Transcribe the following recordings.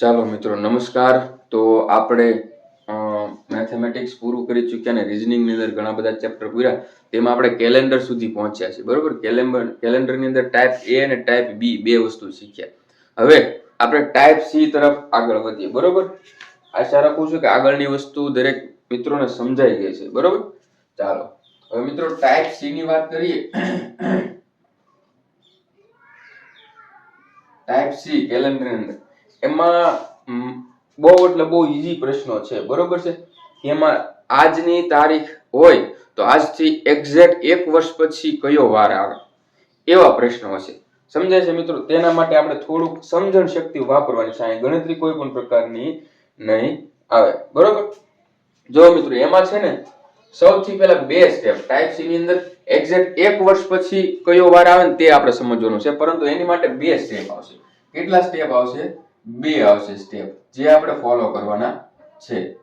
ચાલો મિત્રો, નમસ્કાર. તો આપણે મેથેમેટિક્સ પૂરું કરી ચૂક્યા અને રિઝનિંગની અંદર ઘણા બધા ચેપ્ટર પૂર્યા. તેમાં આપણે કેલેન્ડર સુધી પહોંચ્યા છે બરોબર? કેલેન્ડર કેલેન્ડરની અંદર ટાઈપ એ અને ટાઈપ બી બે વસ્તુ શીખ્યા. હવે આપણે ટાઈપ સી તરફ આગળ વધીએ. બરોબર? આશા રાખું છું કે આગળની વસ્તુ દરેક મિત્રોને સમજાઈ ગઈ છે. બરોબર? ચાલો. હવે મિત્રો ટાઈપ સી ની વાત કરીએ. ટાઈપ સી કેલેન્ડરની અંદર. એમાં બહુ એટલે બહુ ઈઝી પ્રશ્નો છે. બરોબર છે? એમાં આજની તારીખ હોય તો આજથી એક્ઝેક્ટ એક વર્ષ પછી કયો વાર આવે? એવા પ્રશ્નો હશે. સમજાય છે મિત્રો? તેના માટે આપણે થોડુંક સમજણ શક્તિ વાપરવાની છે. ગણતરી કોઈ પણ પ્રકારની નહીં આવે. બરોબર? જો મિત્રો, એમાં છે ને, સૌથી પહેલા બે સ્ટેપ ટાઈપ સી ની અંદર એક્ઝેક્ટ એક વર્ષ પછી કયો વાર આવે ને તે આપણે સમજવાનું છે. પરંતુ એની માટે બે સ્ટેપ આવશે. કેટલા સ્ટેપ આવશે? બે આવશે સ્ટેપ જે આપણે ફોલો કરવાના છે.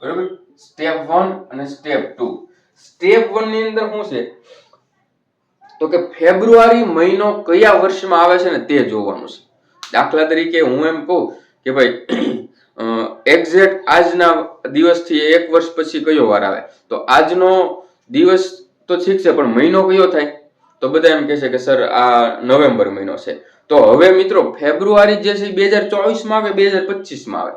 બરોબર? સ્ટેપ વન અને સ્ટેપ ટુ સ્ટેપ વનની અંદર શું છે? તો કે ફેબ્રુઆરી મહિનો કયા વર્ષમાં આવે છે ને તે જોવાનું છે. દાખલા તરીકે હું એમ કહું કે ભાઈ એક્ઝેક્ટ આજના દિવસથી એક વર્ષ પછી કયો વાર આવે? તો આજનો દિવસ તો ઠીક છે, પણ મહિનો કયો થાય? તો બધા એમ કહે છે કે, સર, આ નવેમ્બર મહિનો છે. તો હવે મિત્રો ફેબ્રુઆરી જે છે બે હજાર ચોવીસમાં આવે બે હજાર પચીસમાં આવે.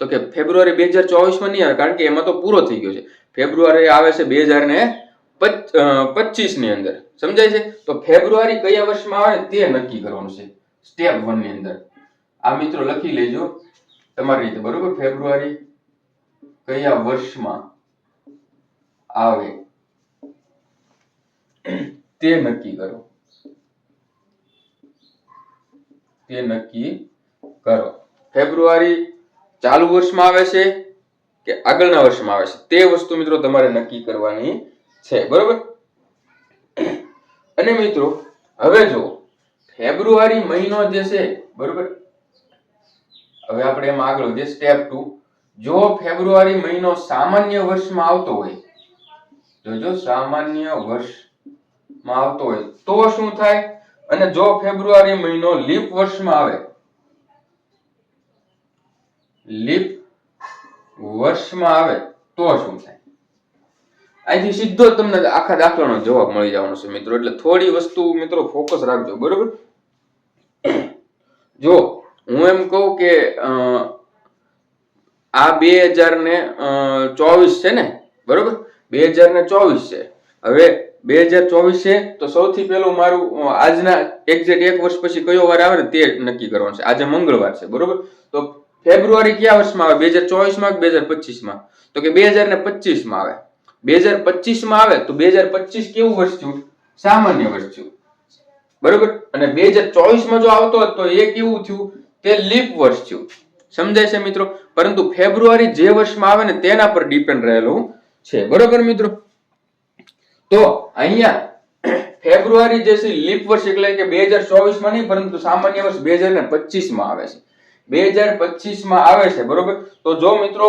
તો કે ફેબ્રુઆરી બે હજાર ચોવીસમાં નહીં આવે, કારણ કે એમાં તો પૂરો થઈ ગયો છે. ફેબ્રુઆરી આવે છે બે હજાર ને પચીસની અંદર. સમજાય છે? તો ફેબ્રુઆરી કયા વર્ષમાં આવે તે નક્કી કરવાનું છે. સ્ટેપ વનની અંદર. આ મિત્રો લખી લેજો તમારી રીતે, બરોબર? ફેબ્રુઆરી કયા વર્ષમાં આવે? તે નક્કી કરો. તે નક્કી કરો. ફેબ્રુઆરી ચાલુ વર્ષમાં આવે છે કે આગળના વર્ષમાં આવે છે? તે વસ્તુ મિત્રો તમારે નક્કી કરવાની છે. બરોબર? અને મિત્રો, હવે જો ફેબ્રુઆરી મહિનો જે છે, બરોબર? હવે આપણે એમાં આગળ વધીએ. સ્ટેપ ટુ જો ફેબ્રુઆરી મહિનો સામાન્ય વર્ષમાં આવતો હોય જોજો સામાન્ય વર્ષમાં આવતો હોય, તો શું થાય? અને જો ફેબ્રુઆરી મહિનો લીપ વર્ષમાં આવે, લીપ વર્ષમાં આવે, તો શું થાય? અહીંથી સીધો તમને આખા દાખલાનો જવાબ મળી જવાનો છે મિત્રો. એટલે થોડી વસ્તુ મિત્રો ફોકસ રાખજો, બરોબર? જો, હું એમ કહું કે આ બે હજાર ને ચોવીસ છે ને? બરોબર? બે હજાર ને ચોવીસ છે. હવે બે હજાર ચોવીસ છે તો સૌથી પહેલું મારું આજના એક્ઝેક્ટ એક વર્ષ પછી કયો વાર આવે ને તે નક્કી કરવાનું છે. આજે મંગળવાર છે, બરોબર? તો ફેબ્રુઆરી કયા વર્ષમાં આવે? બે હજાર ચોવીસમાં કે બે હજાર પચીસમાં? તો કે બે હજાર ને પચીસમાં આવે. બે હજાર પચીસમાં આવે તો બે હજાર પચીસ કેવું વર્ષ થયું? સામાન્ય વર્ષ થયું. બરોબર? અને બે હજાર ચોવીસમાં જો આવતો હતો તો એ કેવું થયું? તે લીપ વર્ષ થયું. સમજાય છે મિત્રો? પરંતુ ફેબ્રુઆરી જે વર્ષમાં આવે ને તેના પર ડિપેન્ડ રહેલું છે. બરોબર મિત્રો? તો અહીંયા ફેબ્રુઆરી જે છે, લીપ વર્ષ એટલે કે બે હજાર ચોવીસમાં નહીં, પરંતુ સામાન્ય વર્ષ બે હજાર પચીસમાં આવે છે. બે હજાર પચીસમાં આવે છે, બરોબર? તો જો મિત્રો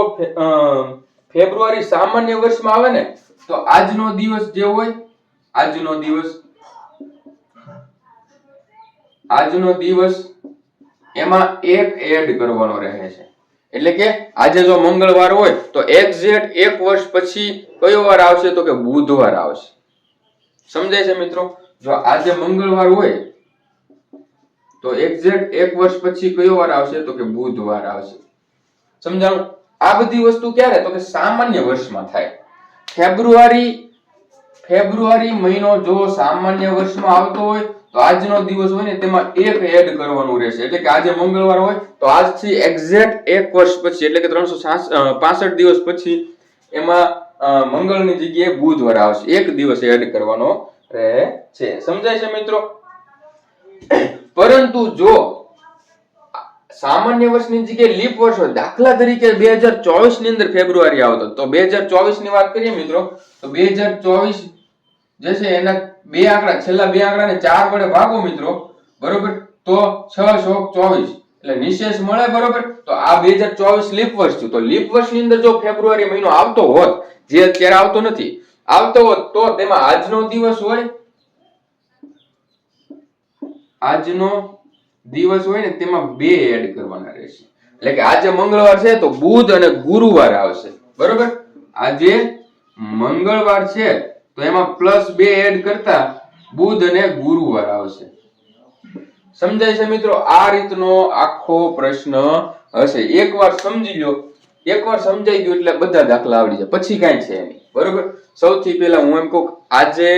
ફેબ્રુઆરી સામાન્ય વર્ષમાં આવે ને, તો આજનો દિવસ જે હોય, આજનો દિવસ આજનો દિવસ એમાં એક એડ કરવાનો રહે છે. એટલે કે આજે જો મંગળવાર હોય, તો એક્ઝેક્ટ એક વર્ષ પછી કયો વાર આવશે? તો કે બુધવાર આવશે. સમજાય છે મિત્રો? જો આજે મંગળવાર હોય, તો એક્ઝેક્ટ એક વર્ષ પછી કયો વાર આવશે? તો કે બુધવાર આવશે. સમજાણું? આ બધી વસ્તુ ક્યારે? તો કે સામાન્ય વર્ષમાં થાય. ફેબ્રુઆરી ફેબ્રુઆરી મહિનો જો સામાન્ય વર્ષમાં આવતો હોય, તો આજનો દિવસ હોય ને, તેમાં એક એડ કરવાનું રહેશે. એટલે કે આજે મંગળવાર હોય, તો આજથી એક્ઝેક્ટ એક વર્ષ પછી, એટલે કે ત્રણસો પાસઠ દિવસ પછી, એમાં મંગળની જગ્યાએ બુધવાર આવશે. એક દિવસ એડ કરવાનો રહે છે. સમજાય છે મિત્રો? પરંતુ જો સામાન્ય વર્ષની જગ્યાએ લીપ વર્ષ હોય, દાખલા તરીકે બે હજાર ચોવીસની અંદર ફેબ્રુઆરી આવતો, તો બે હજાર ચોવીસની વાત કરીએ મિત્રો, તો બે હજાર ચોવીસ જે છે એના બે આંકડા, છેલ્લા બે આંકડાને ચાર વડે ભાગો મિત્રો, બરોબર? તો છ ચોક ચોવીસ. એટલે નિશેષ મળે, બરોબર? તો આ બે હજાર ચોવીસ લીપ વર્ષ થયું. તો લીપ વર્ષની અંદર જો ફેબ્રુઆરી મહિનો આવતો હોત જે અત્યારે આવતો નથી. આવતો હોત તો તેમાં આજનો દિવસ હોય, આજનો દિવસ હોય ને તેમાં બે એડ કરવાના રહેશે. એટલે કે આજે મંગળવાર છે તો બુધ અને ગુરુવાર આવશે. બરોબર? આજે મંગળવાર છે તો એમાં પ્લસ બે એડ કરતા બુધ અને ગુરુવાર આવશે. સમજાય છે મિત્રો? આ રીતનો આખો પ્રશ્ન હશે. એકવાર સમજી લો. એકવાર સમજાઈ ગયું એટલે બધા દાખલા આવડી જાય. પછી કાંઈ છે નહીં. બરોબર? સૌથી પહેલા હું એમ કહું આજે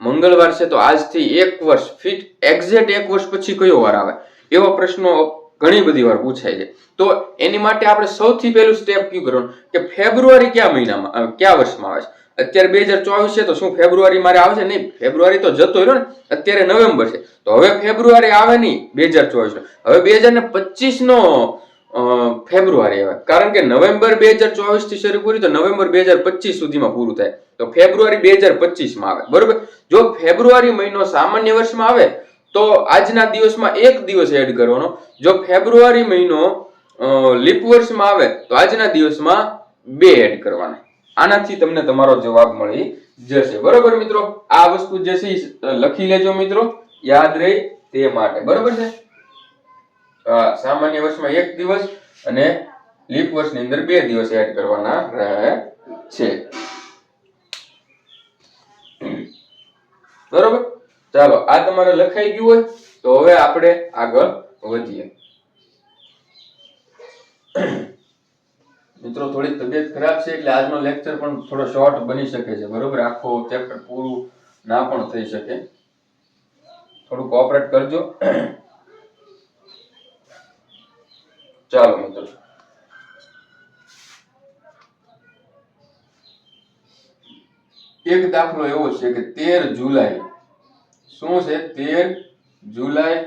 મંગળવાર છે તો આજથી એક વર્ષ ફિટ એક્ઝેક્ટ એક વર્ષ પછી કયો વાર આવે? એવા પ્રશ્નો ઘણી બધી વાર પૂછાય છે. તો એની માટે આપણે સૌથી પહેલું સ્ટેપ કયું કરવાનું? કે ફેબ્રુઆરી કયા મહિનામાં કયા વર્ષમાં આવે છે? અત્યારે બે હજાર ચોવીસ છે તો શું ફેબ્રુઆરી મારે આવશે? નહીં, ફેબ્રુઆરી તો જતો રહ્યો ને, અત્યારે નવેમ્બર છે. તો હવે ફેબ્રુઆરી આવે નહીં બે હજાર ચોવીસ હવે બે હજાર ને પચીસ નો ફેબ્રુઆરી આવે કારણ કે નવેમ્બર બે હજાર ચોવીસથી શરૂ કર્યું તો નવેમ્બર બે હજાર પચીસ સુધીમાં પૂરું થાય. તો ફેબ્રુઆરી બે હજાર પચીસમાં આવે. બરોબર? જો ફેબ્રુઆરી મહિનો સામાન્ય વર્ષમાં આવે, તો આજના દિવસમાં એક દિવસ એડ કરવાનો. જો ફેબ્રુઆરી મહિનો લીપ વર્ષમાં આવે, તો આજના દિવસમાં બે એડ કરવાના. આનાથી તમને તમારો જવાબ મળી જશે. બરોબર મિત્રો? આ વસ્તુ જે છે લખી લેજો મિત્રો. યાદ રહે તે માટે. બરોબર છે? સામાન્ય વર્ષમાં એક દિવસ અને લીપ વર્ષની અંદર બે દિવસ એડ કરવાના રહે છે. બરોબર? ચાલો, આ તમારે લખાઈ ગયું હોય તો હવે આપણે આગળ વધીએ. મિત્રો થોડી તબિયત ખરાબ છે એટલે આજનો લેક્ચર પણ થોડો શોર્ટ બની શકે છે, બરોબર? આખો ચેપ્ટર પૂરું ના પણ થઈ શકે. થોડું કોઓપરેટ કરજો. ચાલો, મિત્રો. એક દાખલો એવો છે કે તેર જુલાઈ. શું છે તેર જુલાઈ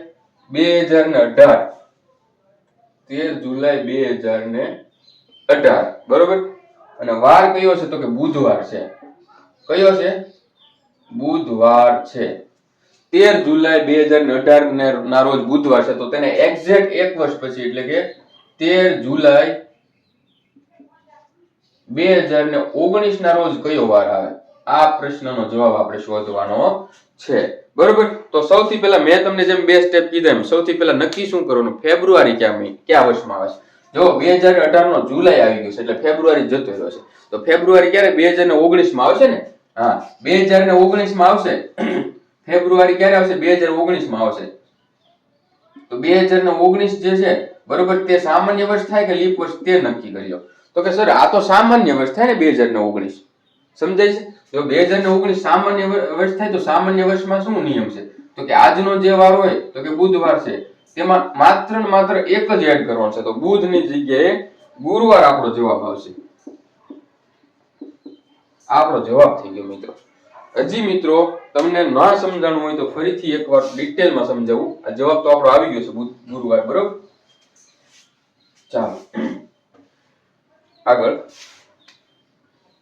બે હજાર ને અઢાર? તેર જુલાઈ બે હજાર ને અઢાર. બરોબર? અને વાર કયો છે તો કે બુધવાર છે. કયો છે? બુધવાર છે. તેર જુલાઈ બે હજાર ને અઢાર ના રોજ બુધવાર છે, તો તેને એક્ઝેક્ટ એક વર્ષ પછી એટલે કે તેર જુલાઈ બે હજાર ને ઓગણીસ ના રોજ કયો વાર આવે? આ પ્રશ્નનો જવાબ આપણે શોધવાનો છે. બરોબર? તો સૌથી પહેલા મેં તમને જેમ બે સ્ટેપ કીધા એમ, સૌથી પહેલા નક્કી શું કરવાનું? ફેબ્રુઆરી ક્યાં કયા વર્ષમાં આવે છે? જો બે હજાર અઢાર નો જુલાઈ આવી ગયો છે, એટલે ફેબ્રુઆરી જતો રહ્યો છે. તો ફેબ્રુઆરી ક્યારે? બે હજાર ને ઓગણીસમાં આવશે ને? હા, બે હજાર ને ઓગણીસમાં આવશે. ફેબ્રુઆરી ક્યારે આવશે? બે હજાર ઓગણીસમાં આવશે. તો બે હજાર ને ઓગણીસ જે છે બરોબર? તે સામાન્ય વર્ષ થાય કે લીપ વર્ષ તે નક્કી કરી લો તો કે સર, આ તો સામાન્ય વર્ષ થાય ને બે હજાર ને ઓગણીસ. સમજાય છે? જો બે હજાર ને ઓગણીસ સામાન્ય વર્ષ થાય તો સામાન્ય વર્ષમાં શું નિયમ છે? તો કે આજનો જે વાર હોય, તો કે બુધવાર છે. તેમાં માત્ર ને માત્ર એક જ એડ કરવાનો છે. તો બુધની જગ્યાએ ગુરુવાર આપણો જવાબ આવશે. આપણો જવાબ થઈ ગયો મિત્રો. હજી મિત્રો, તમને ન સમજાણું હોય તો ફરીથી એકવાર ડિટેલમાં સમજાવું. આ જવાબ તો આપણો આવી ગયો છે ગુરુવાર, બરોબર? ચાલો. આગળ.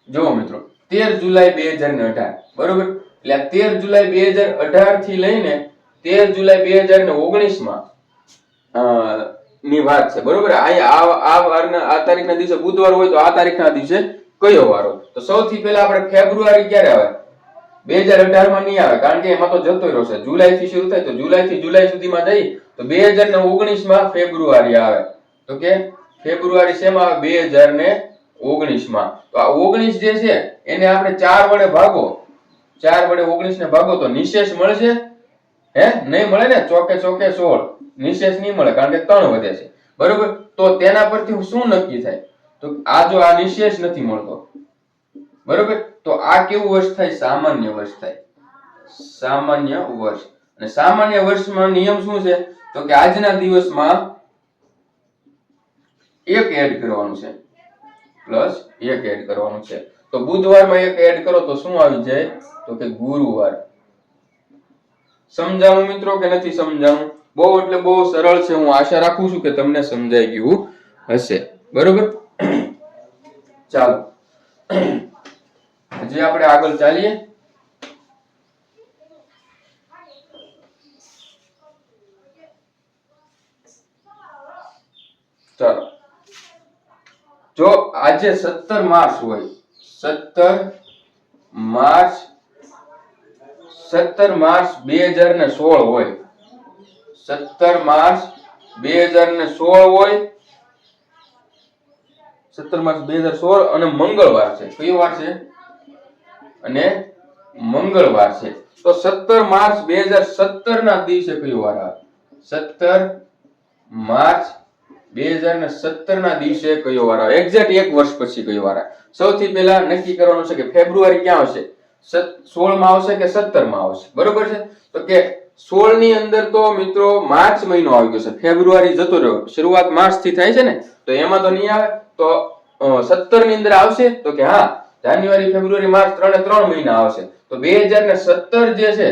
જુઓ મિત્રો, તેર જુલાઈ બે હજાર ને અઢાર. બરોબર? એટલે તેર જુલાઈ બે હજાર અઢારથી લઈને તેર જુલાઈ બે હજાર ને ઓગણીસમાં ની વાત છે. બરોબર? આ વારના, આ તારીખના દિવસે બુધવાર હોય તો આ તારીખના દિવસે કયો વાર તો સૌથી પહેલા આપણે ફેબ્રુઆરી ક્યારે આવે? બે હજાર અઢારમાં નહીં આવે, કારણ કે એમાં તો જતો રહ્યો જુલાઈ થી શરૂ થાય તો જુલાઈ થી જુલાઈ સુધીમાં જઈ તો બે હજાર ને ઓગણીસમાં ફેબ્રુઆરી આવે. તો કે ફેબ્રુઆરી શેમાં? આવે બે હજાર તો આ ઓગણીસ જે છે, એને આપણે ચાર વડે ભાગો. ચાર વડે ઓગણીસ ને ભાગો તો નિશેષ મળશે. હે? નહીં મળે ને? ચોકે ચોકે સોળ. નિશેષ નહીં મળે, કારણ કે ત્રણ વધે છે. બરોબર? તો તેના પરથી શું નક્કી થાય? તો આ જો આ નિશેષ નથી મળતો. બરોબર? તો આ કેવું વર્ષ થાય? સામાન્ય વર્ષ થાય. સામાન્ય વર્ષ. અને સામાન્ય વર્ષમાં નિયમ શું છે? તો કે આજના દિવસમાં એક એડ કરવાનું છે. પ્લસ એક એડ કરવાનું છે. તો બુધવારમાં એક એડ કરો તો શું આવી જાય? તો કે ગુરુવાર. સમજાણું મિત્રો કે નથી સમજાણું? બહુ એટલે બહુ સરળ છે. હું આશા રાખું છું કે તમને સમજાઈ ગયું હશે. બરોબર? ચાલો. હજી આપણે આગળ ચાલીએ. ચાલો. જો આજે સત્તર માર્ચ હોય, સત્તર માર્ચ સત્તર માર્ચ બે હજાર ને સોળ હોય, સત્તર માર્ચ બે હજાર ને સોળ હોય, સત્તર માર્ચ બે હજાર સોળ અને મંગળવાર છે. કયો વાર છે? અને મંગળવાર છે. તો સત્તર માર્ચ બે હજાર સત્તર ના દિવસે કયો વાર આવે? સત્તર માર્ચ બે હજાર ને સત્તર ના દિવસે કયો વાર આવે એક્ઝેક્ટ એક વર્ષ પછી કયો વાર આવે સૌથી પહેલા નક્કી કરવાનું છે કે ફેબ્રુઆરી ક્યાં આવશે? સોળમાં આવશે કે સત્તરમાં આવશે? બરોબર છે? તો કે સોળની અંદર તો મિત્રો માર્ચ મહિનો આવી ગયો છે. ફેબ્રુઆરી જતો રહ્યો. શરૂઆત માર્ચથી થાય છે ને? તો એમાં તો નહીં આવે. તો સત્તરની અંદર આવશે? તો કે હા, જાન્યુઆરી, ફેબ્રુઆરી, માર્ચ, ત્રણે ત્રણ મહિના આવશે. તો બે હજાર ને સત્તર જે છે,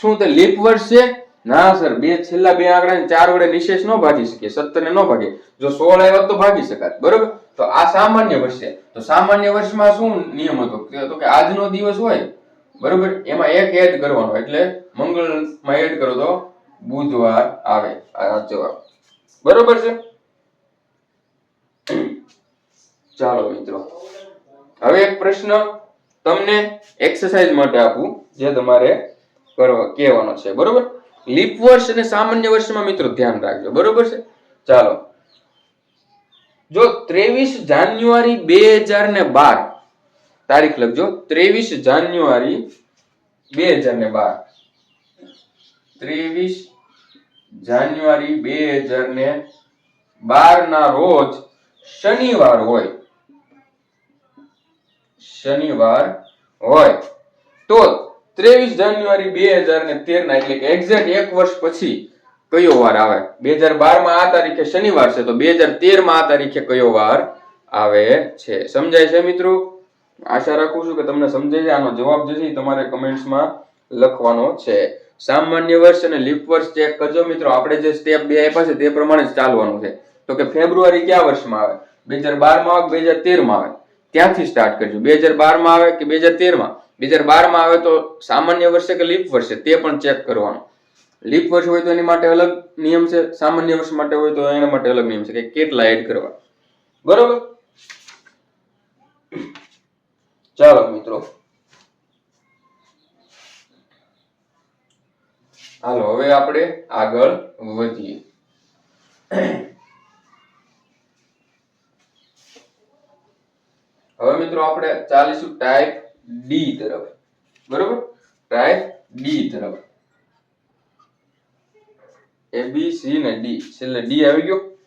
શું તે લીપ વર્ષ છે? ના, સર, બે, છેલ્લા બે આંકડા ચાર વડે નિશેષ નો ભાગી શકીએ સત્તર ને ન ભાગે. જો સોળ આવ્યો તો ભાગી શકાય બરોબર? તો આ સામાન્ય વર્ષ તો સામાન્ય વર્ષમાં શું નિયમ હતો? તો કે આજનો દિવસ હોય, બરોબર? એમાં એક એડ કરવાનો, એટલે મંગળમાં એડ કરો તો બુધવાર આવે. આ જવાબ. બરોબર છે? ચાલો મિત્રો, હવે એક પ્રશ્ન તમને એક્સરસાઇઝ માટે આપું, જે તમારે કરવા, કહેવાનો છે, બરોબર? લીપ વર્ષ અને સામાન્ય વર્ષમાં મિત્રો ધ્યાન રાખજો. બરોબર છે? ચાલો. જો ત્રેવીસ જાન્યુઆરી બે હજાર ને બાર, તારીખ લખજો. ત્રેવીસ જાન્યુઆરી બે હજાર ને બાર. ત્રેવીસ જાન્યુઆરી બે હજાર ને બાર ના રોજ શનિવાર હોય. શનિવાર હોય. તો ત્રેવીસ જાન્યુઆરી બે હજાર ને તેર ના એટલે કે એક્ઝેક્ટ એક વર્ષ પછી કયો વાર આવે? બે હજાર બારમાં આ તારીખે શનિવાર છે, તો બે હજાર તેરમાં આ તારીખે કયો વાર આવે છે? સમજાય છે મિત્રો? આશા રાખું છું કે તમને સમજાય છે, આનો જવાબ જે છે તમારે કમેન્ટ્સમાં લખવાનો છે. સામાન્ય વર્ષ અને લીપ વર્ષ ચેક કરજો મિત્રો. આપણે જે સ્ટેપ બે આપ્યા છે તે પ્રમાણે જ ચાલવાનું છે. તો કે ફેબ્રુઆરી કયા વર્ષમાં આવે? બે હજાર બારમાં આવે બે હજાર તેરમાં આવે? ત્યાંથી સ્ટાર્ટ કરજો. બે હજાર બારમાં આવે કે બે હજાર તેરમાં? બે હજાર બારમાં આવે તો સામાન્ય વર્ષે કે લીપ વર્ષે તે પણ ચેક કરવાનું. લીપ વર્ષ હોય તો એની માટે અલગ નિયમ છે, સામાન્ય વર્ષ માટે હોય તો એના માટે અલગ નિયમ છે, કે કેટલા એડ કરવા. બરોબર? ચાલો મિત્રો. હાલો, હવે આપણે આગળ વધીએ. હવે મિત્રો આપણે ચાલીશું ટાઈપ ડી તરફ. બરોબર? ટ્રાય ડી તરફ. એ બી સી ને ડી છેલ્લે ડી આવી ગયો.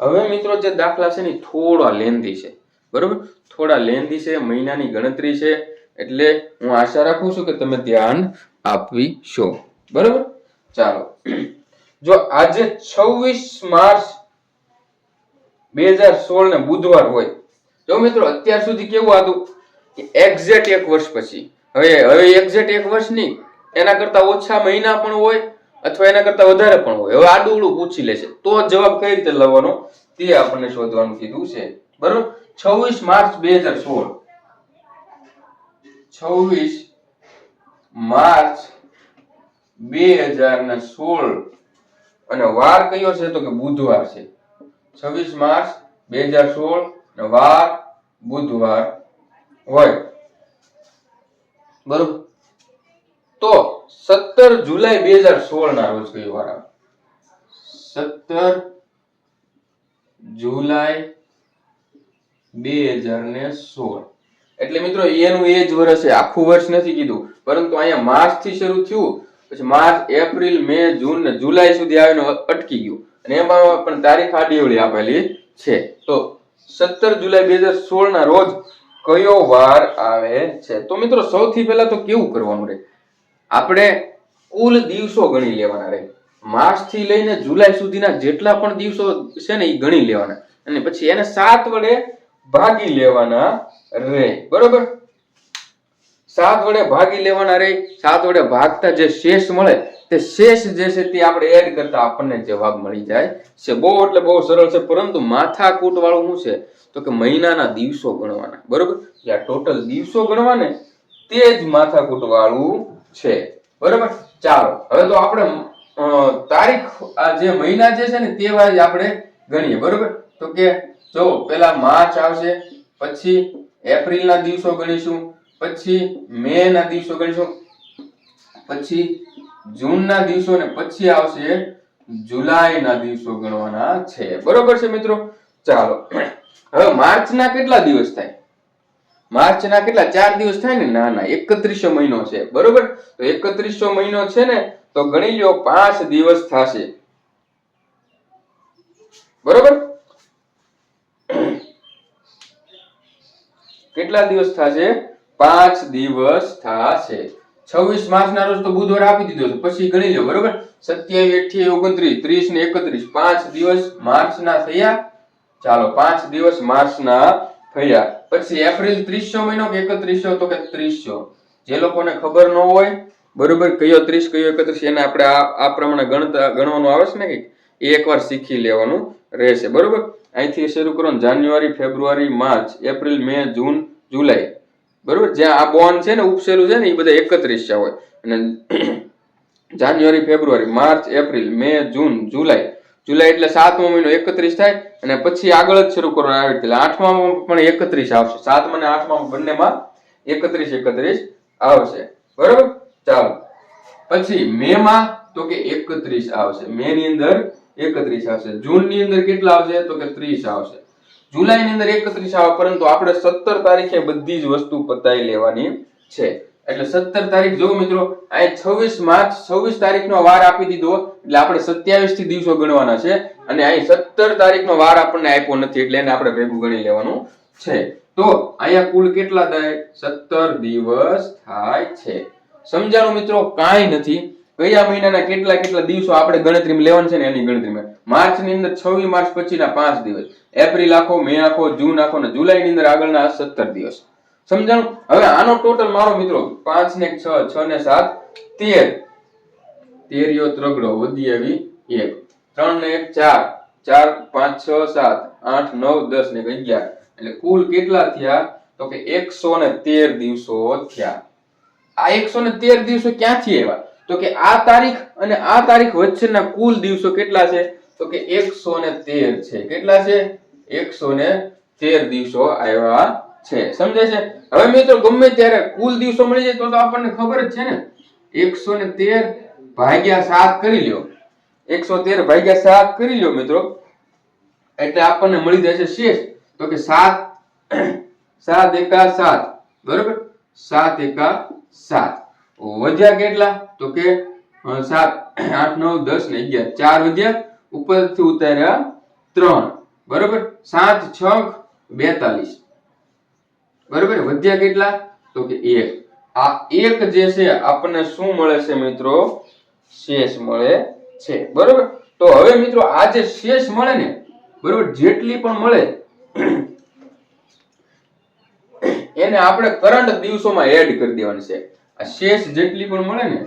હવે મિત્રો જે દાખલા છે ને થોડા લેન્ધી છે. બરોબર? થોડા લેન્ધી છે, મહિનાની ગણતરી છે, એટલે હું આશા રાખું છું કે તમે ધ્યાન આપવી છો. બરોબર? ચાલો. જો આજે છવ્વીસ માર્ચ બે હજાર સોળ ને બુધવાર હોય. જો મિત્રો, અત્યાર સુધી કેવું હતું? કે એક્ઝેક્ટ એક વર્ષ પછી. હવે હવે એક્ઝેક્ટ એક વર્ષ નહીં એના કરતા ઓછા મહિના પણ હોય અથવા એના કરતા વધારે પણ હોય. હવે આડું પૂછી લેશે. તો જવાબ કઈ રીતે લાવવાનો? તે આપણને શોધવાનું કીધું છે. બરોબર? છવ્વીસ માર્ચ બે હજાર સોળ. છવ્વીસ માર્ચ બે હજાર ને સોળ. અને વાર કયો છે? તો કે બુધવાર છે. છવ્વીસ માર્ચ બે હજાર સોળ વાર બુધવાર હોય. બરોબર. તો સત્તર જુલાઈ બે હજાર સોળ ના રોજ કયો વાર આવે? સત્તર જુલાઈ બે હજાર ને સોળ. એટલે મિત્રો એનું એ જ વર્ષ છે. આખું વર્ષ નથી કીધું. પરંતુ અહીંયા માર્ચથી શરૂ થયું. પછી માર્ચ એપ્રિલ મે જૂન ને જુલાઈ સુધી આવીને અટકી ગયું. અને એમાં પણ તારીખ આડીવડી આપેલી છે. તો સત્તર જુલાઈ બે હજાર સોળ ના રોજ કયો વાર આવે છે? તો મિત્રો સૌથી પહેલા તો કેવું કરવાનું રહે? આપણે કુલ દિવસો ગણી લેવાના રહે. માર્ચથી લઈને જુલાઈ સુધીના જેટલા પણ દિવસો છે ને એ ગણી લેવાના. અને પછી એને સાત વડે ભાગી લેવાના રહે. બરોબર? સાત વડે ભાગી લેવાના રહે. સાત વડે ભાગતા જે શેષ મળે તે શેષ જે છે તે આપણે એડ કરતા આપણને જવાબ મળી જાય છે. બહુ એટલે બહુ સરળ છે, પરંતુ માથાકૂટ વાળું શું છે? તો કે મહિનાના દિવસો ગણવાના. બરોબર? જે ટોટલ દિવસો ગણવાને તે જ માથાકૂટ વાળું છે. બરોબર? ચાલો. હવે તો આપણે તારીખ, આ જે મહિના જે છે ને તે વાય આપણે ગણીએ. બરોબર? તો કે, જો પેલા માર્ચ આવશે, પછી એપ્રિલ ના દિવસો ગણીશું, પછી મે ના દિવસો ગણીશું, પછી જૂન ના દિવસો ને પછી આવશે જુલાઈ ના દિવસો ગણવાના છે. બરોબર છે મિત્રો? ચાલો. હવે માર્ચ ના કેટલા દિવસ થાય? માર્ચ ના કેટલા? ચાર દિવસ થાય ને? ના ના, એકત્રીસો મહિનો છે. બરોબર? તો એકત્રીસો મહિનો છે ને, તો ગણી લો પાંચ દિવસ થશે. બરોબર? કેટલા દિવસ થશે? પાંચ દિવસ થશે. છવ્વીસ માર્ચ ના રોજ તો બુધવાર આપી દીધો છે. પછી ગણી લો, બરોબર? સત્યાવીસ, અઠ્યાવીસ, ઓગણત્રીસ, ત્રીસ ને એકત્રીસ. પાંચ દિવસ માર્ચ ના થયા. ચાલો, પાંચ દિવસ માર્ચ ના થયા. પછી એપ્રિલ ત્રીસો મહિનો કે એકત્રીસો તો કે ત્રીસો? જે લોકોને ખબર ન હોય, બરોબર, કયો ત્રીસ, કયો એકત્રીસ, એને આપણે આ આ પ્રમાણે ગણતા, ગણવાનું આવે છે ને કંઈક? એ એકવાર શીખી લેવાનું રહેશે, બરોબર? અહીંથી શરૂ કરો જાન્યુઆરી, ફેબ્રુઆરી, માર્ચ, એપ્રિલ, મે, જૂન, જુલાઈ. બરોબર? જ્યાં આ બોન છે ને, ઉપસેલું છે ને, એ બધા એકત્રીસ છે હોય અને જાન્યુઆરી, ફેબ્રુઆરી, માર્ચ, એપ્રિલ, મે, જૂન, જુલાઈ. જુલાઈ એટલે સાતમો મહિનો એકત્રીસ થાય અને પછી આગળ જ શરૂ કરવાનું આવે. એટલે આઠમામાં પણ એકત્રીસ આવશે. સાતમા અને આઠમા બંનેમાં એકત્રીસ એકત્રીસ આવશે. બરોબર? ચાલો. પછી મે માં તો કે એકત્રીસ આવશે. મે ની અંદર એકત્રીસ આવશે. જૂનની અંદર કેટલા આવશે? તો કે ત્રીસ આવશે. જુલાઈ ની અંદર એકત્રીસ આવે, પરંતુ આપણે સત્તર તારીખે બધી જ વસ્તુ પતાવી લેવાની છે. એટલે સત્તર તારીખ જો મિત્રો, અહીં છવ્વીસ માર્ચ, છવ્વીસ તારીખનો વાર આપી દીધો, એટલે આપણે સત્યાવીસથી દિવસો ગણવાના છે, અને અહીં સત્તર તારીખનો વાર આપણને આપ્યો નથી, એટલે એને આપણે ભેગું ગણી લેવાનું છે. તો અહીંયા કુલ કેટલા થાય? સત્તર દિવસ થાય છે. સમજાણું મિત્રો? કાંઈ નથી. કયા મહિનાના કેટલા કેટલા દિવસો આપણે ગણતરીમાં લેવાનું છે ને એની ગણતરીમાં? માર્ચની અંદર છવ્વીસ માર્ચ પછીના પાંચ દિવસ. એપ્રિલ આખો, મે આખો, જૂન આખો ને જુલાઈ ની અંદર આગળના સત્તર દિવસ. સમજાણું? હવે આનો ટોટલ મારો મિત્રો પાંચ ને છ છ ને સાત, તેર. તેરિયો ત્રગડો વધી આવી એક. ત્રણ ને એક, ચાર. ચાર, પાંચ, છ, સાત, આઠ, નવ, દસ ને અગિયાર. એટલે કુલ કેટલા થયા? તો કે એકસો ને તેર દિવસો થયા. આ એકસો ને તેર દિવસો ક્યાંથી આવ્યા? તો કે આ તારીખ અને આ તારીખ વચ્ચેના કુલ દિવસો કેટલા છે? તો કે એકસો ને તેર છે. કેટલા છે? એકસો ને તેર દિવસો આવ્યા છે. સમજાય છે? હવે મિત્રો, ગમે ત્યારે કુલ દિવસો મળી જાય તો તો આપણને ખબર જ છે ને. એકસો ને તેર ભાગ્યા સાત કરી લ્યો. એકસો તેર ભાગ્યા સાત કરી લ્યો મિત્રો. એટલે આપણને મળી જશે શેષ. તો કે સાત સાત એકા સાત. બરોબર? સાત એકા સાત. વધ્યા કેટલા? તો કે સાત, આઠ, નવ, દસ ને અગિયાર. ચાર વધ્યા ઉપરથી ઉતાર્યા ત્રણ. બરોબર? સાત, છ, બેતાલીસ. બરોબર? વધ્યા કેટલા? તો કે એક. આ એક જે છે આપણને શું મળે છે મિત્રો? શેષ મળે છે. બરોબર? તો હવે મિત્રો, આ જે શેષ મળે ને, બરોબર, જેટલી પણ મળે, એને આપણે કરંટ દિવસોમાં એડ કરી દેવાની છે. આ શેષ જેટલી પણ મળે ને,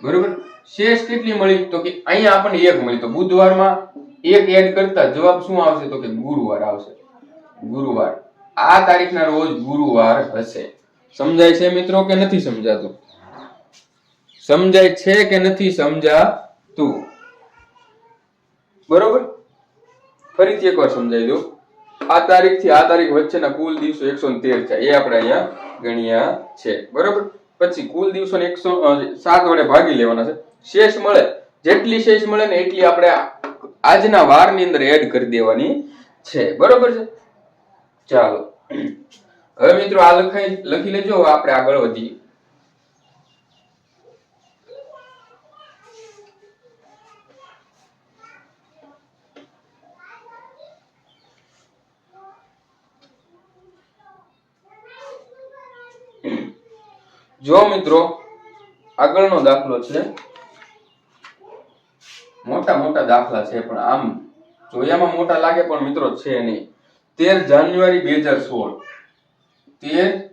બરોબર શેષ કેટલી મળી? તો કે અહીંયા આપણને એક મળી. તો બુધવારમાં એક એડ કરતા જવાબ શું આવશે? તો કે ગુરુવાર આવશે. ગુરુવાર. આ તારીખના રોજ ગુરુવાર હશે. સમજાય છે મિત્રો કે નથી સમજાતું? સમજાય છે કે નથી સમજાતું? બરોબર? ફરીથી એકવાર સમજાવી દઉં. આ તારીખથી આ તારીખ વચ્ચેના કુલ દિવસો એકસો તેર છે. એ આપણે અહીંયા ગણ્યા છે. બરોબર? પછી કુલ દિવસો એકસો સાત વડે ભાગી લેવાના છે. શેષ મળે. જેટલી શેષ મળે ને એટલી આપણે આજના વારની અંદર એડ કરી દેવાની છે. બરોબર છે? ચાલો. હવે મિત્રો આ લખાઈ, લખી લેજો. આપણે આગળ વધીએ. જો મિત્રો, આગળનો દાખલો છે. મોટા મોટા દાખલા છે, પણ આમ જોયામાં મોટા લાગે પણ મિત્રો છે નહીં. તેર જાન્યુઆરી બે હજાર સોળ. તેર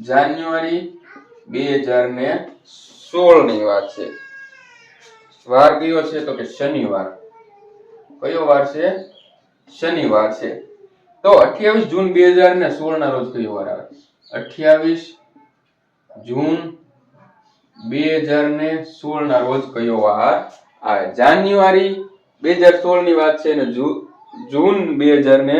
જાન્યુઆરી બે હજાર ને સોળની વાત છે. વાર કયો છે તો કે શનિવાર. કયો વાર છે? શનિવાર છે. તો અઠ્યાવીસ જૂન બે હજાર ને સોળ ના રોજ કયો વાર આવે? અઠ્યાવીસ જૂન બે હજાર ને સોળ ના રોજ કયો વાર આવે? જાન્યુઆરી બે હજાર સોળની વાત છે ને જૂન બે હજાર ને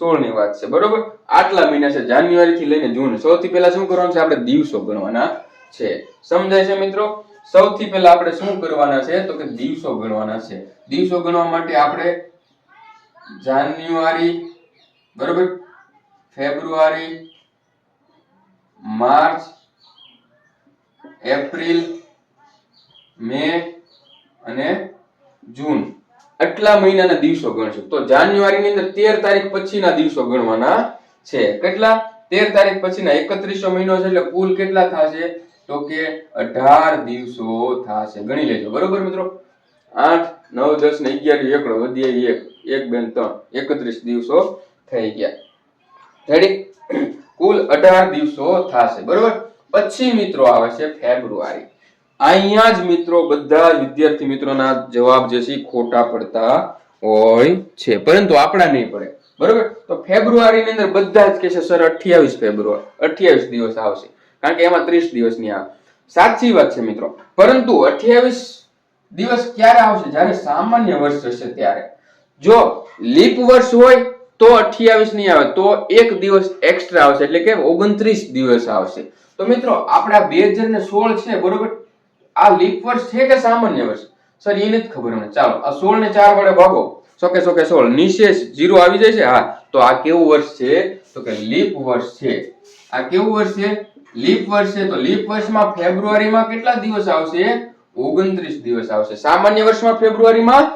સોળની વાત છે. બરોબર? આટલા મહિના છે. જાન્યુઆરી થી લઈને જૂન. સૌથી પહેલા શું કરવાનું છે? આપણે દિવસો ગણવાના છે. સમજાય છે મિત્રો? સૌથી પહેલા આપણે શું કરવાના છે? તો કે દિવસો ગણવાના છે. દિવસો ગણવા માટે આપણે જાન્યુઆરી, બરોબર? ફેબ્રુઆરી, માર્ચ એપ્રિલ, મે અને જૂન. આટલા મહિનાના દિવસો ગણશું. તો જાન્યુઆરી ની અંદર તેર તારીખ પછીના દિવસો ગણવાના છે. કેટલા? તેર તારીખ પછીના એકત્રીસો મહિનો છે એટલે કુલ કેટલા થશે? તો કે અઢાર દિવસો થશે. ગણી લેજો. બરોબર મિત્રો? આઠ, નવ, દસ ને અગિયાર, એકડો વધીએ એક. એક બેન ત્રણ. એકત્રીસ દિવસો થઈ ગયા. રેડી કુલ અઢાર દિવસો થશે. બરોબર? પછી મિત્રો આવે છે ફેબ્રુઆરી. અહીંયા જ મિત્રો બધા વિદ્યાર્થી મિત્રોના જવાબ જે છે ખોટા પડતા હોય છે. પરંતુ આપણા નહીં પડે. બરોબર? તો ફેબ્રુઆરી ની અંદર બધા જ કહેશે, સર, અઠ્યાવીસ ફેબ્રુઆરી, અઠ્યાવીસ દિવસ આવશે. કારણ કે એમાં ત્રીસ દિવસની આવે સાચી વાત છે મિત્રો. પરંતુ અઠ્યાવીસ દિવસ ક્યારે આવશે? જ્યારે સામાન્ય વર્ષ હશે ત્યારે. જો લીપ વર્ષ હોય તો અઠ્યાવીસ નહીં આવે, તો એક દિવસ એક્સ્ટ્રા આવશે, એટલે કે ઓગણત્રીસ દિવસ આવશે. તો મિત્રો, આપણા બે હજાર ને સોળ છે, બરોબર? આ લીપ વર્ષ છે કે સામાન્ય વર્ષ? સર એ નથી ખબર મને. ચાલો, આ સોળ ને ચાર વડે ભાગો. સોકે સોકે, સોળ. નિશેષ જીરો આવી જાય છે હા. તો આ કેવું વર્ષ છે? તો કે લીપ વર્ષ છે. આ કેવું વર્ષ છે? લીપ વર્ષ છે. તો લીપ વર્ષમાં ફેબ્રુઆરીમાં કેટલા દિવસ આવશે? ઓગણત્રીસ દિવસ આવશે. સામાન્ય વર્ષમાં ફેબ્રુઆરીમાં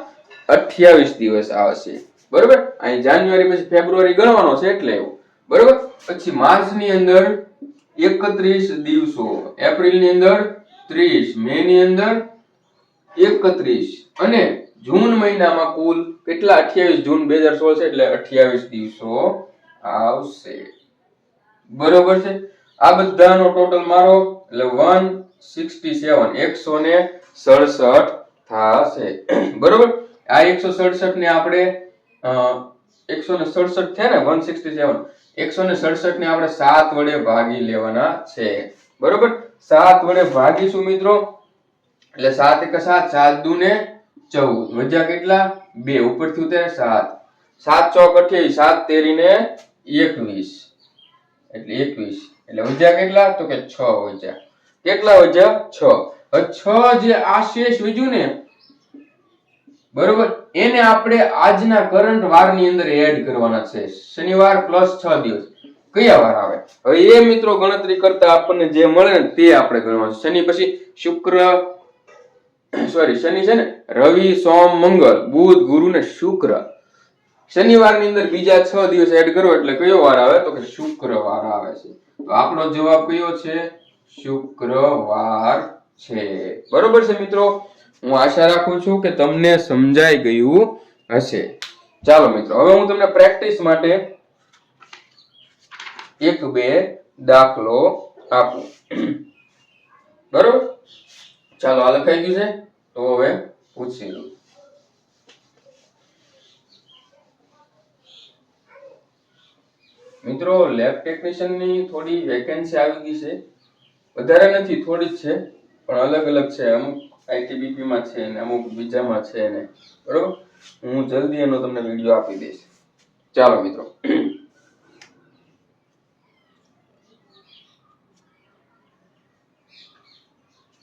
અઠ્યાવીસ દિવસ આવશે. બરોબર? અહીં જાન્યુઆરી પછી ફેબ્રુઆરી ગણવાનો છે એટલે એવું. બરોબર? પછી માર્ચની અંદર એકત્રીસ દિવસો. એપ્રિલની અંદર ત્રીસ. મે ની અંદર એકત્રીસ. અને જૂન મહિનામાં કુલ કેટલા? અઠ્યાવીસ જૂન બે હજાર સોળ છે એટલે અઠ્યાવીસ દિવસો આવશે. બરોબર છે? આ બધાનો ટોટલ મારો એટલે વન સિક્સટી સેવન. એકસો ને સડસઠ થશે. બરોબર? આ એકસો સડસઠ ને આપણે એકસો ને સડસઠ છે ને વન સિક્સટી સેવન એકસો ને સડસઠ ને આપણે સાત વડે ભાગી લેવાના છે. બરોબર? સાત વડે ભાગીશું મિત્રો? એટલે સાત એક સાત સાત દુ ને ચૌદ. વધ્યા કેટલા? બે. ઉપરથી ઉતરે સાત. સાત ચોક અઠ્યાવીસ, સાત તેરી ને એકવીસ. એટલે એકવીસ. એટલે વધ્યા કેટલા? તો કે છ વધ્યા. કેટલા વધ્યા? છ. છ જે આ શેષ વધ્યું ને બરોબર? એને આપણે આજના કરંટ વારની અંદર એડ કરવાના છે. શનિવાર પ્લસ છ દિવસ. કયા વાર આવે? એ મિત્રો ગણતરી કરતા આપણને જે મળે ને તે આપણે ગણવાનું શનિ પછી શુક્ર સોરી શનિ છે ને, રવિ, સોમ, મંગળ, બુધ, ગુરુ ને શુક્ર. શનિવારની અંદર બીજા છ દિવસ એડ કરો એટલે કયો વાર આવે? તો કે શુક્રવાર આવે છે. તો આપણો જવાબ કયો છે? શુક્રવાર છે. બરોબર છે મિત્રો? હું આશા રાખું છું કે તમને સમજાઈ ગયું હશે. ચાલો મિત્રો, હવે હું તમને પ્રેક્ટિસ માટે એક બે દાખલો આપું. બરોબર? ચાલો, આ લખાઈ ગયું છે? તો હવે પૂછી લઉં. મિત્રો લેબ ટેકનિશિયનની થોડી વેકેન્સી આવી ગઈ છે. વધારે નથી, થોડી જ છે, પણ અલગ અલગ છે. અમુક આઈટીબીપી માં છે ને અમુક બીજામાં છે ને, બરોબર? હું જલ્દી એનો તમને વીડિયો આપી દઈશ. ચાલો મિત્રો.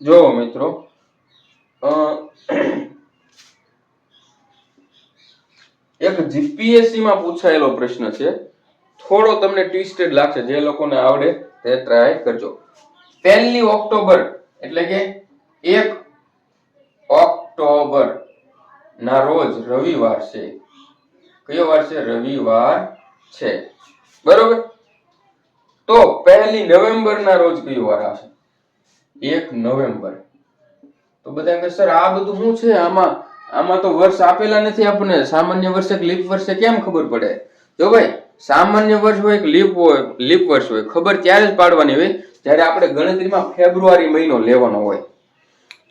જો મિત્રો એક જીપીએસસી માં પૂછાયેલો પ્રશ્ન છે. થોડો તમને ટ્વિસ્ટેડ લાગશે, જે લોકોને આવડે તે ટ્રાય કરજો. પહેલી ઓક્ટોબર એટલે કે એક ઓક્ટોબર ના રોજ રવિવાર છે. કયો વાર છે? રવિવાર છે. બરોબર? તો પહેલી નવેમ્બર ના રોજ કયો વાર આવશે? એક નવેમ્બર. તો બધા કે સર, આ બધું શું છે? આમાં આમાં તો વર્ષ આપેલા નથી આપણને સામાન્ય વર્ષે લીપ વર્ષે કેમ ખબર પડે? જો ભાઈ, સામાન્ય વર્ષ હોય કે લીપ હોય, લીપ વર્ષ હોય, ખબર ત્યારે જ પાડવાની હોય, જ્યારે આપણે ગણતરીમાં ફેબ્રુઆરી મહિનો લેવાનો હોય.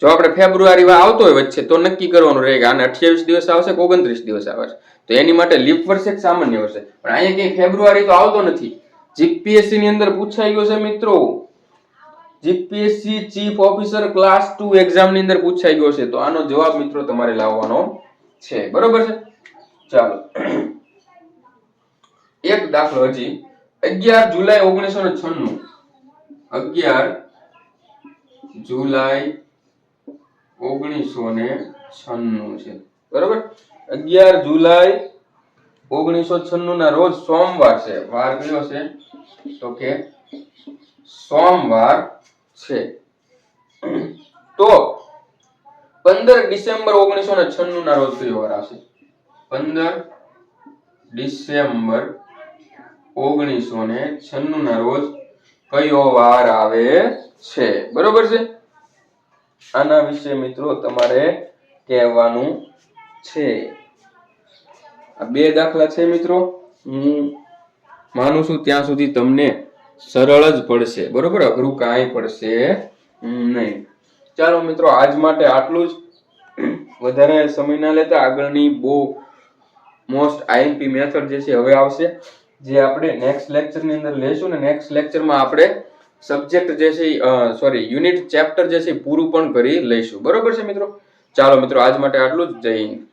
જો આપણે ફેબ્રુઆરીમાં આવતો હોય વચ્ચે, તો નક્કી કરવાનું રહે કે આને અઠ્યાવીસ દિવસ આવશે કે ઓગણત્રીસ દિવસ આવશે. તો એની માટે લીપ વર્ષે સામાન્ય વર્ષે પણ અહીંયા કઈ ફેબ્રુઆરી તો આવતો નથી. જીપીએસસી ની અંદર પૂછાઈ ગયો છે મિત્રો. GPSC chief officer class two એક્ઝામની અંદર પૂછાઈ ગયો છે. તો આનો જવાબ મિત્રો તમારે લાવવાનો છે. બરોબર છે? ચાલો. એક દાખલો હજી. અગિયાર જુલાઈ ઓગણીસો ને છન્નું. અગિયાર જુલાઈ ઓગણીસો ને છન્નું છે. બરોબર? અગિયાર જુલાઈ ઓગણીસો છન્નું ના રોજ સોમવાર છે. વાર કયો છે? તો કે સોમવાર છે. તો પંદર ડિસેમ્બર ઓગણીસો ને છન્નું ના રોજ કયો વાર આવશે? પંદર ડિસેમ્બર ઓગણીસો ને છન્નું ના રોજ કયો વાર આવે છે? બરોબર છે? આના વિશે મિત્રો તમારે કહેવાનું છે. આ બે દાખલા છે મિત્રો. હું માનું છું ત્યાં સુધી તમને સરળ જ પડશે. બરોબર? અઘરું કાંઈ પડશે નહીં. ચાલો મિત્રો, આજ માટે આટલું જ. વધારે સમય ના લેતા આગળની બહુ મોસ્ટ આઈએમપી મેથડ જે છે, હવે આવશે. જે આપણે નેક્સ્ટ લેક્ચરની અંદર લેશું ને નેક્સ્ટ લેક્ચરમાં આપણે સબ્જેક્ટ જે છે સોરી યુનિટ ચેપ્ટર જે છે પૂરું પણ કરી લઈશું. બરોબર છે મિત્રો? ચાલો મિત્રો, આજ માટે આટલું જ. હિન્દ.